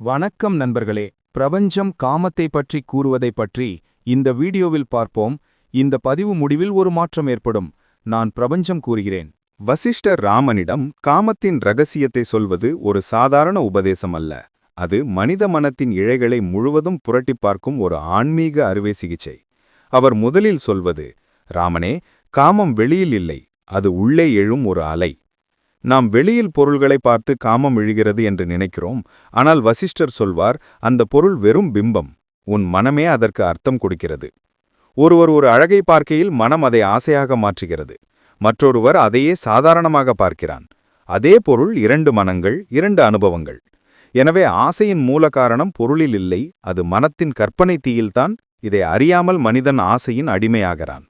வணக்கம் நண்பர்களே. பிரபஞ்சம் காமத்தை பற்றி கூறுவதை பற்றி இந்த வீடியோவில் பார்ப்போம். இந்த பதிவு முடிவில் ஒரு மாற்றம் ஏற்படும். நான் பிரபஞ்சம் கூறுகிறேன். வசிஷ்டர் ராமனிடம் காமத்தின் ரகசியத்தை சொல்வது ஒரு சாதாரண உபதேசம் அல்ல அது மனித மனத்தின் இழைகளை முழுவதும் புரட்டிப் பார்க்கும் ஒரு ஆன்மீக அறுவை சிகிச்சை. அவர் முதலில் சொல்வது ராமனே காமம் வெளியில் இல்லை. அது உள்ளே எழும் ஒரு அலை. நாம் வெளியில் பொருள்களை பார்த்து காமம் இழுகிறது என்று நினைக்கிறோம். ஆனால் வசிஷ்டர் சொல்வார் அந்த பொருள் வெறும் பிம்பம் உன் மனமே அதற்கு அர்த்தம் கொடுக்கிறது. ஒருவர் ஒரு அழகை பார்க்கையில் மனம் அதை ஆசையாக மாற்றுகிறது. மற்றொருவர் அதையே சாதாரணமாக பார்க்கிறான். அதே பொருள் இரண்டு மனங்கள் இரண்டு அனுபவங்கள். எனவே ஆசையின் மூல காரணம் பொருளில் இல்லை அது மனத்தின் கற்பனை தீயில்தான் இதை அறியாமல் மனிதன் ஆசையின் அடிமையாகிறான்.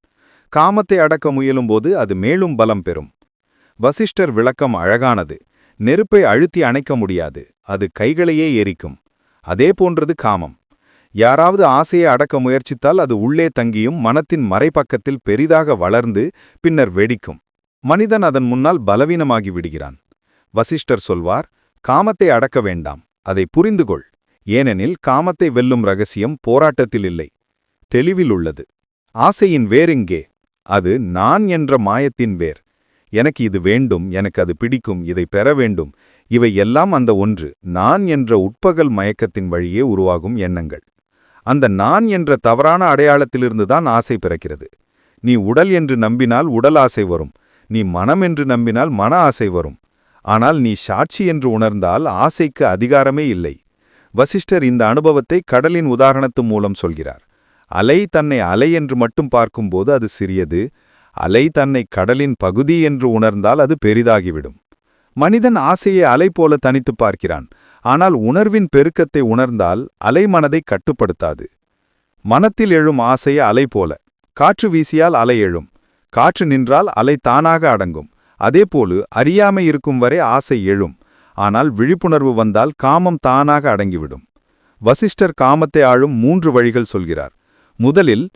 காமத்தை அடக்க முயலும்போது அது மேலும் பலம் பெறும். வசிஷ்டர் விளக்கம் அழகானது. நெருப்பை அழுத்தி அணைக்க முடியாது. அது கைகளையே எரிக்கும். அதே போன்றது காமம். யாராவது ஆசையை அடக்க முயற்சித்தால் அது உள்ளே தங்கியும் மனத்தின் மறைப்பக்கத்தில் பெரிதாக வளர்ந்து பின்னர் வெடிக்கும். மனிதன் அதன் முன்னால் பலவீனமாகி விடுகிறான். வசிஷ்டர் சொல்வார் காமத்தை அடக்க வேண்டாம். அதை புரிந்துகொள். ஏனெனில் காமத்தை வெல்லும் ரகசியம் போராட்டத்தில் இல்லை. தெளிவில் உள்ளது. ஆசையின் வேறெங்கே அது நான் என்ற மாயத்தின் வேர். எனக்கு இது வேண்டும் எனக்கு அது பிடிக்கும் இதை பெற வேண்டும். இவை எல்லாம் அந்த ஒன்று நான் என்ற உட்பகல் மயக்கத்தின் வழியே உருவாகும் எண்ணங்கள். அந்த நான் என்ற தவறான அடையாளத்திலிருந்துதான் ஆசை பிறக்கிறது. நீ உடல் என்று நம்பினால் உடல் ஆசை வரும். நீ மனம் என்று நம்பினால் மன ஆசை வரும். ஆனால் நீ சாட்சி என்று உணர்ந்தால் ஆசைக்கு அதிகாரமே இல்லை. வசிஷ்டர் இந்த அனுபவத்தை கடலின் உதாரணத்து மூலம் சொல்கிறார். அலை தன்னை அலை என்று மட்டும் பார்க்கும்போது அது சிறியது அலை தன்னை கடலின் பகுதி என்று உணர்ந்தால் அது பெரிதாகிவிடும். மனிதன் ஆசையை அலை போல தனித்துப் பார்க்கிறான். ஆனால் உணர்வின் பெருக்கத்தை உணர்ந்தால் அலை மனதை கட்டுப்படுத்தாது. மனத்தில் எழும் ஆசைய அலை போல. காற்று வீசியால் அலை எழும். காற்று நின்றால் அலை தானாக அடங்கும். அதேபோல அறியாமை இருக்கும் வரை ஆசை எழும். ஆனால் விழிப்புணர்வு வந்தால் காமம் தானாக அடங்கிவிடும். வசிஷ்டர் காமத்தை ஆளும் மூன்று வழிகள் சொல்கிறார். முதலில்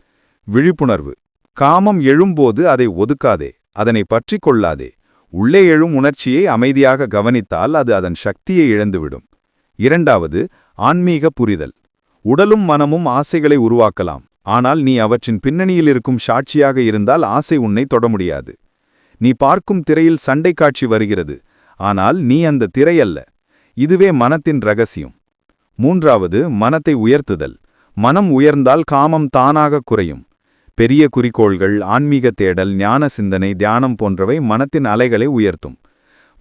விழிப்புணர்வு. காமம் எழும்போது அதை ஒதுக்காதே அதனை பற்றி கொள்ளாதே உள்ளே எழும் உணர்ச்சியை அமைதியாக கவனித்தால் அது அதன் சக்தியை இழந்துவிடும். இரண்டாவது ஆன்மீக புரிதல். உடலும் மனமும் ஆசைகளை உருவாக்கலாம். ஆனால் நீ அவற்றின் பின்னணியில் இருக்கும் சாட்சியாக இருந்தால் ஆசை உன்னை தொட முடியாது. நீ பார்க்கும் திரையில் சண்டை காட்சி வருகிறது. ஆனால் நீ அந்த திரையல்ல இதுவே மனத்தின் ரகசியம். மூன்றாவது மனத்தை உயர்த்துதல். மனம் உயர்ந்தால் காமம் தானாக குறையும். பெரிய குறிக்கோள்கள் ஆன்மீக தேடல் ஞான சிந்தனை தியானம் போன்றவை மனத்தின் அலைகளை உயர்த்தும்.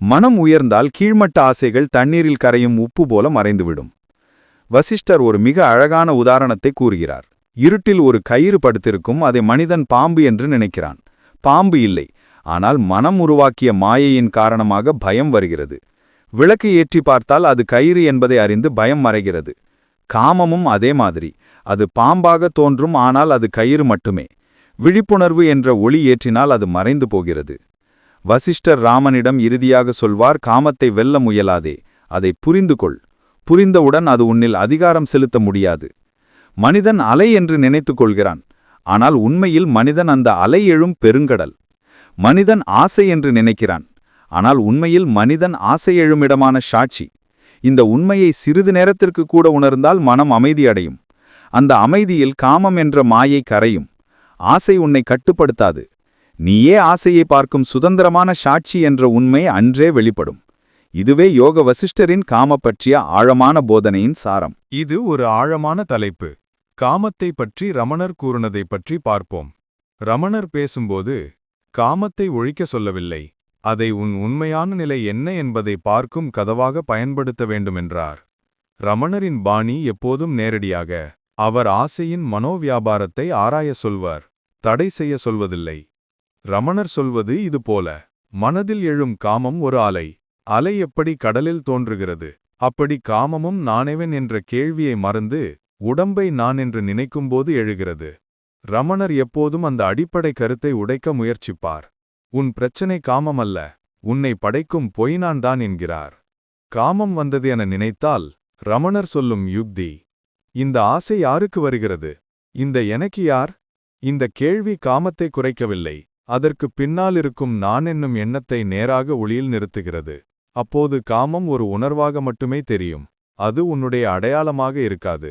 மனம் உயர்ந்தால் கீழ்மட்ட ஆசைகள் தண்ணீரில் கரையும் உப்பு போல மறைந்துவிடும். வசிஷ்டர் ஒரு மிக அழகான உதாரணத்தை கூறுகிறார். இருட்டில் ஒரு கயிறு படுத்திருக்கும் அதை மனிதன் பாம்பு என்று நினைக்கிறான். பாம்பு இல்லை ஆனால் மனம் உருவாக்கிய மாயையின் காரணமாக பயம் வருகிறது. விளக்கு ஏற்றி பார்த்தால் அது கயிறு என்பதை அறிந்து பயம் மறைகிறது. காமமும் அதே மாதிரி அது பாம்பாக தோன்றும் ஆனால் அது கயிறு மட்டுமே. விழிப்புணர்வு என்ற ஒளி ஏற்றினால் அது மறைந்து போகிறது. வசிஷ்டர் ராமனிடம் இறுதியாக சொல்வார் காமத்தை வெல்ல முயலாதே அதை புரிந்து கொள். புரிந்தவுடன் அது உன்னில் அதிகாரம் செலுத்த முடியாது. மனிதன் அலை என்று நினைத்துக் கொள்கிறான் ஆனால் உண்மையில் மனிதன் அந்த அலை எழும் பெருங்கடல். மனிதன் ஆசை என்று நினைக்கிறான் ஆனால் உண்மையில் மனிதன் ஆசை எழுமிடமான சாட்சி. இந்த உண்மையை சிறிது நேரத்திற்கு கூட உணர்ந்தால் மனம் அமைதியடையும். அந்த அமைதியில் காமம் என்ற மாயை கரையும். ஆசை உன்னை கட்டுப்படுத்தாது. நீயே ஆசையை பார்க்கும் சுதந்திரமான சாட்சி என்ற உண்மை அன்றே வெளிப்படும். இதுவே யோக வசிஷ்டரின் காம பற்றிய ஆழமான போதனையின் சாரம். இது ஒரு ஆழமான தலைப்பு. காமத்தை பற்றி ரமணர் கூறுனதை பற்றி பார்ப்போம். ரமணர் பேசும்போது காமத்தை ஒழிக்க சொல்லவில்லை. அதை உன் உண்மையான நிலை என்ன என்பதை பார்க்கும் கதவாக பயன்படுத்த வேண்டுமென்றார். ரமணரின் பாணி எப்போதும் நேரடியாக அவர் ஆசையின் மனோவியாபாரத்தை ஆராய சொல்வார். தடை செய்ய சொல்வதில்லை. ரமணர் சொல்வது இது போல மனதில் எழும் காமம் ஒரு அலை. அலை எப்படி கடலில் தோன்றுகிறது? அப்படி காமமும் நானெவன் என்ற கேள்வியை மறந்து உடம்பை நான் என்று நினைக்கும்போது எழுகிறது. ரமணர் எப்போதும் அந்த அடிப்படை கருத்தை உடைக்க முயற்சிப்பார். உன் பிரச்சனை காமம் அல்ல உன்னை படைக்கும் பொய்னான்தான் என்கிறார். காமம் வந்தது என நினைத்தால் ரமணர் சொல்லும் யுக்தி இந்த ஆசை யாருக்கு வருகிறது? இந்த எனக்கு யார் இந்த கேள்வி காமத்தை குறைக்கவில்லை. அதற்கு பின்னால் இருக்கும் நான் என்னும் எண்ணத்தை நேராக ஒளியில் நிறுத்துகிறது. அப்போது காமம் ஒரு உணர்வாக மட்டுமே தெரியும். அது உன்னுடைய அடையாளமாக இருக்காது.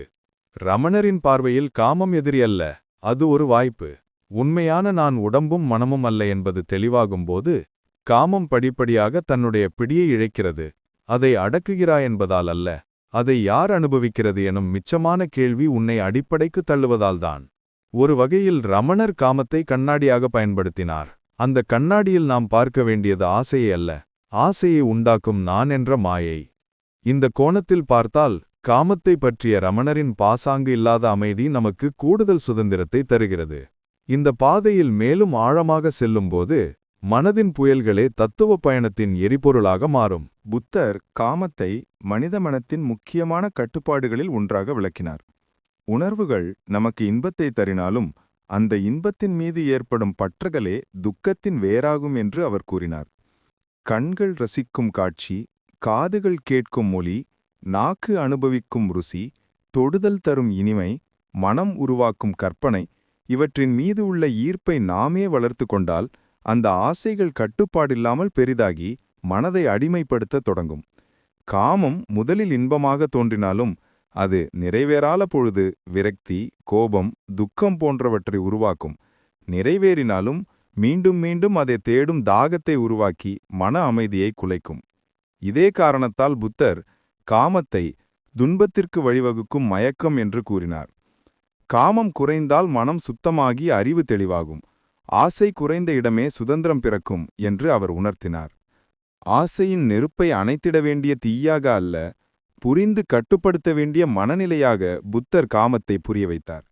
ரமணரின் பார்வையில் காமம் எதிரி அல்ல. அது ஒரு வாய்ப்பு. உண்மையான நான் உடம்பும் மனமும் அல்ல என்பது தெளிவாகும்போது காமம் படிப்படியாக தன்னுடைய பிடியை இழைக்கிறது. அதை அடக்குகிறாய் என்பதால் அல்ல. அதை யார் அனுபவிக்கிறது எனும் மிச்சமான கேள்வி உன்னை அடிப்படைக்கு தள்ளுவதால்தான். ஒரு வகையில் ரமணர் காமத்தை கண்ணாடியாக பயன்படுத்தினார். அந்த கண்ணாடியில் நாம் பார்க்க வேண்டியது ஆசையை அல்ல. ஆசையை உண்டாக்கும் நான் என்ற மாயை. இந்த கோணத்தில் பார்த்தால் காமத்தை பற்றிய ரமணரின் பாசாங்கு இல்லாத அமைதி நமக்கு கூடுதல் சுதந்திரத்தை தருகிறது. இந்த பாதையில் மேலும் ஆழமாக செல்லும்போது மனதின் புயல்களே தத்துவ பயணத்தின் எரிபொருளாக மாறும். புத்தர் காமத்தை மனித மனத்தின் முக்கியமான கட்டுப்பாடுகளில் ஒன்றாக விளக்கினார். உணர்வுகள் நமக்கு இன்பத்தை தரினாலும் அந்த இன்பத்தின் மீது ஏற்படும் பற்றுகளே துக்கத்தின் வேறாகும் என்று அவர் கூறினார். கண்கள் ரசிக்கும் காட்சி காதுகள் கேட்கும் மொழி நாக்கு அனுபவிக்கும் ருசி தொடுதல் தரும் இனிமை மனம் உருவாக்கும் கற்பனை இவற்றின் மீது உள்ள ஈர்ப்பை நாமே வளர்த்து கொண்டால் அந்த ஆசைகள் கட்டுப்பாடில்லாமல் பெரிதாகி மனதை அடிமைப்படுத்தத் தொடங்கும். காமம் முதலில் இன்பமாக தோன்றினாலும் அது நிறைவேறால பொழுது விரக்தி கோபம் துக்கம் போன்றவற்றை உருவாக்கும். நிறைவேறினாலும் மீண்டும் மீண்டும் அதை தேடும் தாகத்தை உருவாக்கி மன அமைதியை குலைக்கும். இதே காரணத்தால் புத்தர் காமத்தை துன்பத்திற்கு வழிவகுக்கும் மயக்கம் என்று கூறினார். காமம் குறைந்தால் மனம் சுத்தமாகி அறிவு தெளிவாகும். ஆசை குறைந்த இடமே சுதந்திரம் பிறக்கும் என்று அவர் உணர்த்தினார். ஆசையின் நெருப்பை அணைத்திட வேண்டிய தீயாக அல்ல புரிந்து கட்டுப்படுத்த வேண்டிய மனநிலையாக புத்தர் காமத்தை புரிய வைத்தார்.